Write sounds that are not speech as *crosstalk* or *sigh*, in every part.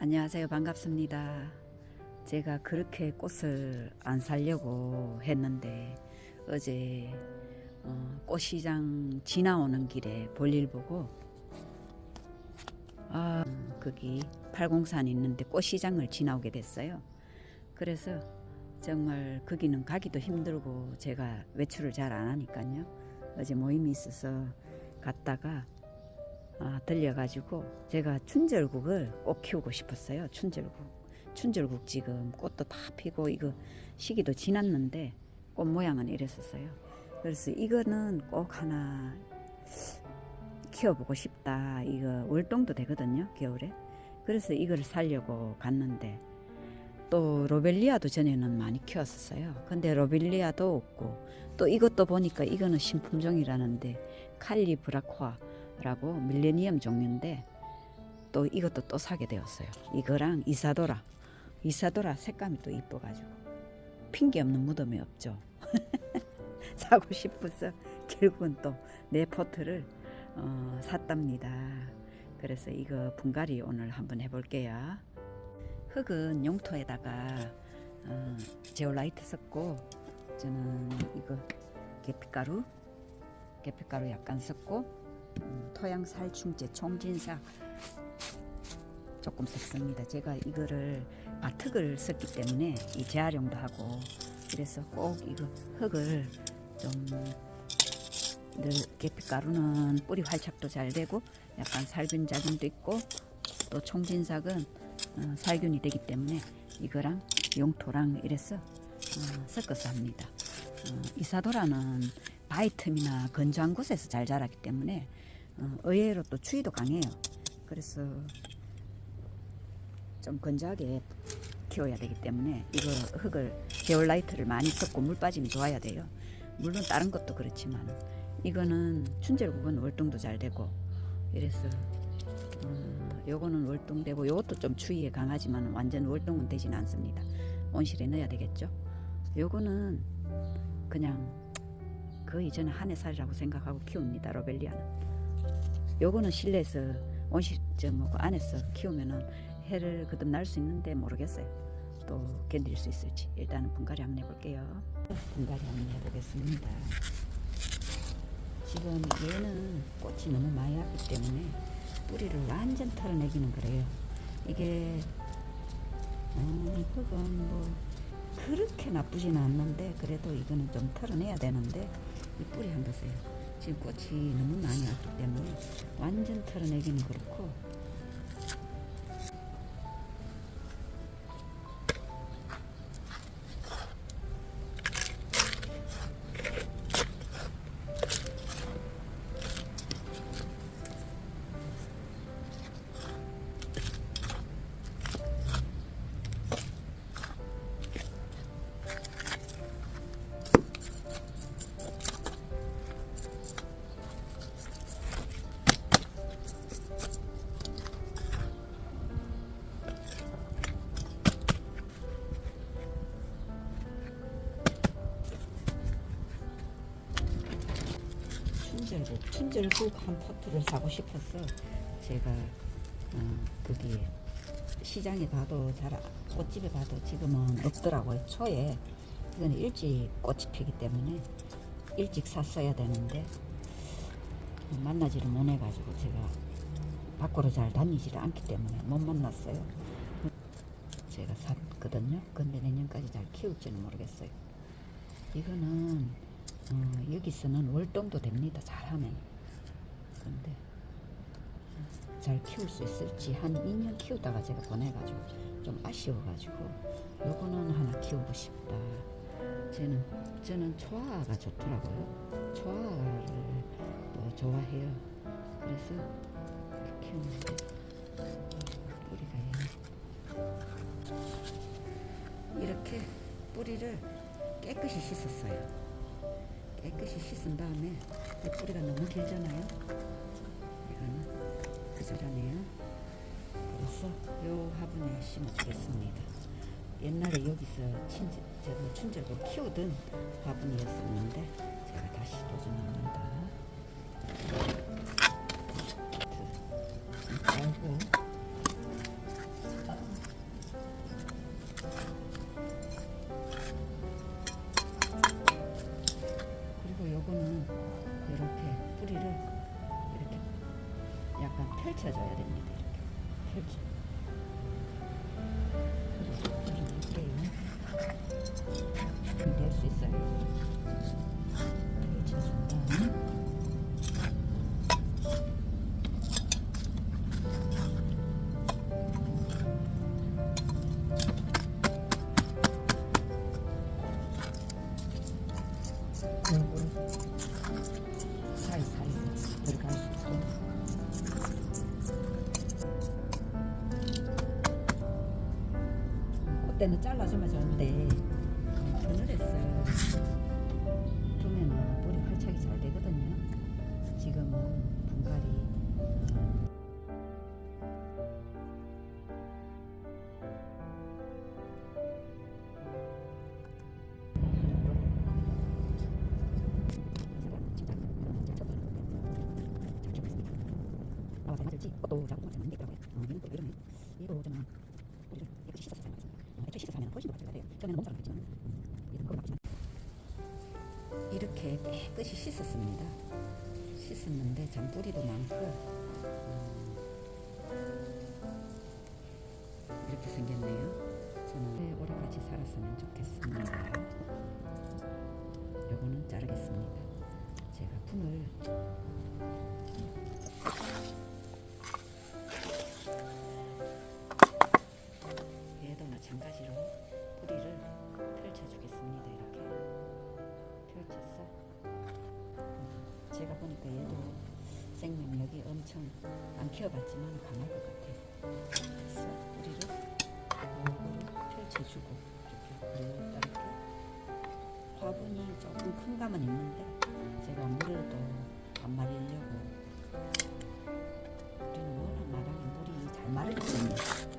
안녕하세요. 반갑습니다. 제가 그렇게 꽃을 안 살려고 했는데 어제 어, 꽃시장 지나오는 길에 볼일 보고 아 거기 팔공산 있는데 꽃시장을 지나오게 됐어요. 그래서 정말 거기는 가기도 힘들고 제가 외출을 잘 안 하니까요. 어제 모임이 있어서 갔다가 아, 들려가지고 제가 춘절국을 꼭 키우고 싶었어요. 춘절국. 춘절국 지금 꽃도 다 피고 이거 시기도 지났는데 꽃 모양은 이랬었어요. 그래서 이거는 꼭 하나 키워보고 싶다. 이거 월동도 되거든요. 겨울에. 그래서 이걸 살려고 갔는데 또 로벨리아도 전에는 많이 키웠었어요. 근데 로벨리아도 없고 또 이것도 보니까 이거는 신품종이라는데 칼리 브라코아 라고 밀레니엄 종류인데 또 이것도 또 사게 되었어요. 이거랑 이사도라. 이사도라 색감이 또 이뻐가지고 핑계 없는 무덤이 없죠. *laughs* 사고 싶어서 결국은 또 내 포트를 어, 샀답니다. 그래서 이거 분갈이 오늘 한번 해볼게요. 흙은 용토에다가 어, 제올라이트 섞고 저는 이거 계피가루 계피가루 약간 음, 토양 살충제 총진사 조금 섞습니다. 제가 이거를 바특을 썼기 때문에 이 재활용도 하고 그래서 꼭 이거 흙을 좀늘 계피가루는 뿌리 활착도 잘 되고 약간 살균 작용도 있고 또 총진삭은 어, 살균이 되기 때문에 이거랑 용토랑 이래서 어, 섞어서 합니다. 어, 이사도라는 바위 틈이나 건조한 곳에서 잘 자라기 때문에 어, 의외로 또 추위도 강해요. 그래서 좀 건조하게 키워야 되기 때문에 이거 흙을 제올라이트를 많이 섞고 물 빠짐이 좋아야 돼요. 물론 다른 것도 그렇지만 이거는 춘절국은 월동도 잘 되고 이래서 어, 요거는 월동되고 요것도 좀 추위에 강하지만 완전 월동은 되진 않습니다. 온실에 넣어야 되겠죠. 요거는 그냥 거의 저는 한해 살이라고 생각하고 키웁니다. 로벨리아는. 요거는 실내에서 온실 저 뭐고 안에서 키우면은 해를 거듭 날 수 있는데 모르겠어요. 또 견딜 수 있을지 일단은 분갈이 한번 해볼게요. 분갈이 한번 해보겠습니다. 지금 얘는 꽃이 너무 많이 왔기 때문에 뿌리를 완전 털어내기는 그래요. 이게 어, 흙은 뭐 그렇게 나쁘지는 않는데 그래도 이거는 좀 털어내야 되는데 이 뿌리 한번 보세요. 지금 꽃이 너무 많이 왔기 때문에 완전 털어내기는 그렇고 춘절국 춘절국 한 포트를 사고 싶어서 제가 어, 거기 시장에 봐도 잘 아- 꽃집에 봐도 지금은 없더라고요 초에. 이건 일찍 꽃이 피기 때문에 일찍 샀어야 되는데 만나지를 못해가지고 제가 밖으로 잘 다니지를 않기 때문에 못 만났어요. 제가 샀거든요. 근데 내년까지 잘 키울지는 모르겠어요. 이거는 어, 여기서는 월동도 됩니다. 잘하면. 어, 잘 키울 수 있을지 한 2년 키우다가 제가 보내가지고 좀 아쉬워가지고 요거는 하나 키우고 싶다. 저는 저는 초아가 좋더라고요. 초아를 또 좋아해요. 그래서 키우는데 뿌리가. 이렇게 뿌리를 깨끗이 씻었어요. 깨끗이 씻은 다음에 이 뿌리가 너무 길잖아요. 이거는 부자라네요. 그래서 요 화분에 심어주겠습니다. 옛날에 여기서 친절, 제가 춘절고 키우던 화분이었었는데 제가 다시 도전합니다. 때는 잘라주면 좋은데 그늘했어요. 두면은 뿌리 활착이 잘 되거든요. 지금은 분갈이 어, 아, 잘맞을지 또 자꾸 맞으면 되더라고요. 어, 얘는 또 이러네. 얘도 저는 뿌리를 깨끗이 씻어서 잘 맞습니다. 어, 애초에 씻어서 하면 처음에는 몸살은 했지만 이렇게 깨끗이 씻었습니다. 씻었는데 잔뿌리도 많고 음, 이렇게 생겼네요. 저는 오래 같이 살았으면 좋겠습니다. 요거는 자르겠습니다. 제가 분을 키워봤지만 강할 것 같아요. 그래서 뿌리를 펼쳐주고 이렇게 이렇게 화분이 조금 큰 감은 있는데 제가 물을 또안 마르려고 우리는 워낙 마당에 물이 잘 때문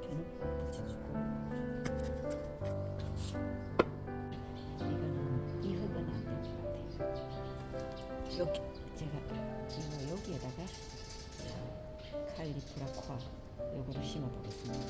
편은 붙여주고 이거는 이 흙은 안 될 것 같아요. 여기 제가 이거 여기에다가 칼리프라코아 요거를 심어 보겠습니다.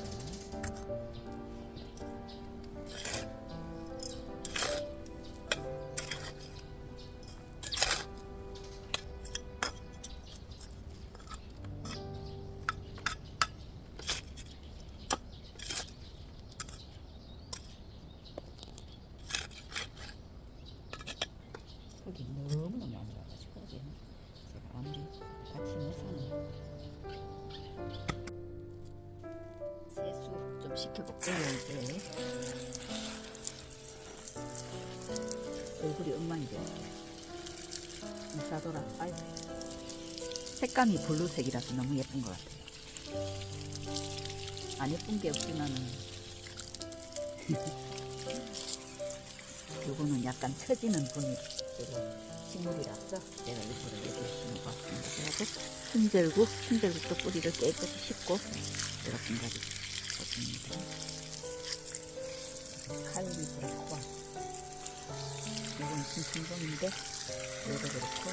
시켜볼게요 이제 얼굴이 엉망이 돼 이사도라 아이 색감이 블루색이라서 너무 예쁜 것 같아요. 안 예쁜 게 없지만은. *laughs* 요거는 약간 처지는 분위기. 식물이라서 제가 일부러 여기 심어봤습니다. 그래서 힘들고 힘들고 또 뿌리를 깨끗이 씻고 이렇게 가지 좋습니다. 칼리브라코아 이건 신신종인데 얘도 그렇고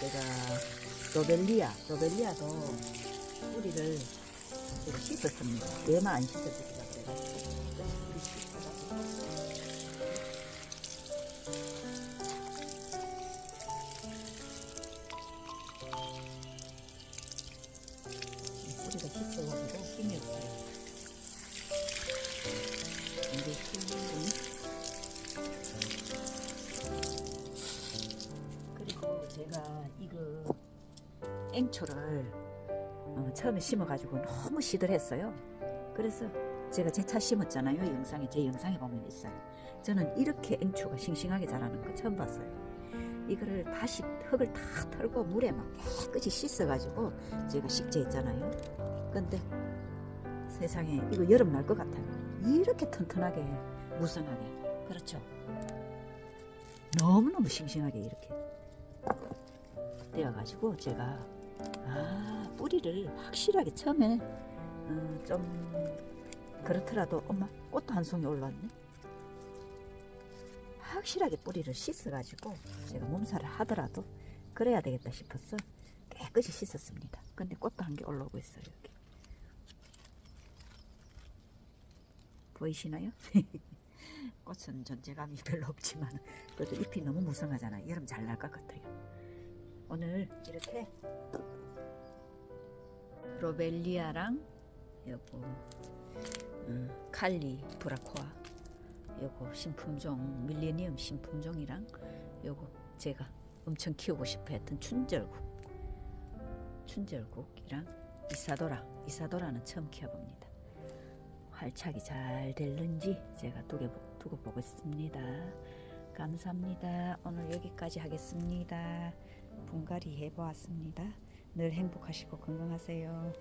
제가 로벨리아 로벨리아도 뿌리를 씻었습니다. 얘만 안 씻어주기라 그래가지고 뿌리 씻어가지고 뿌리가 씻어가지고 힘이 없어요. 그리고 제가 이거 앵초를 어, 처음에 심어가지고 너무 시들했어요. 그래서 제가 제 차 심었잖아요. 영상에 제 영상에 보면 있어요. 저는 이렇게 앵초가 싱싱하게 자라는 거 처음 봤어요. 이거를 다시 흙을 다 털고 물에 막 깨끗이 씻어가지고 제가 식재했잖아요. 근데 세상에 이거 여름 날 것 같아요. 이렇게 튼튼하게 무성하게 그렇죠. 너무너무 싱싱하게 이렇게 되어가지고 제가 아 뿌리를 확실하게 처음에 음, 좀 그렇더라도 엄마 꽃도 한 송이 올랐네. 확실하게 뿌리를 씻어가지고 제가 몸살을 하더라도 그래야 되겠다 싶어서 깨끗이 씻었습니다. 근데 꽃도 한 개 올라오고 있어요. 여기. 보이시나요? *laughs* 꽃은 존재감이 별로 없지만 그래도 잎이 너무 무성하잖아요. 여름 잘 날 것 같아요. 오늘 이렇게 로벨리아랑 요거 음, 칼리 브라코아 요거 신품종 밀레니엄 신품종이랑 요거 제가 엄청 키우고 싶어 했던 춘절국 춘절국이랑 이사도라 이사도라는 처음 키워봅니다 활착이 잘 될는지 제가 두고, 보겠습니다. 감사합니다. 오늘 여기까지 하겠습니다. 분갈이 해보았습니다. 늘 행복하시고 건강하세요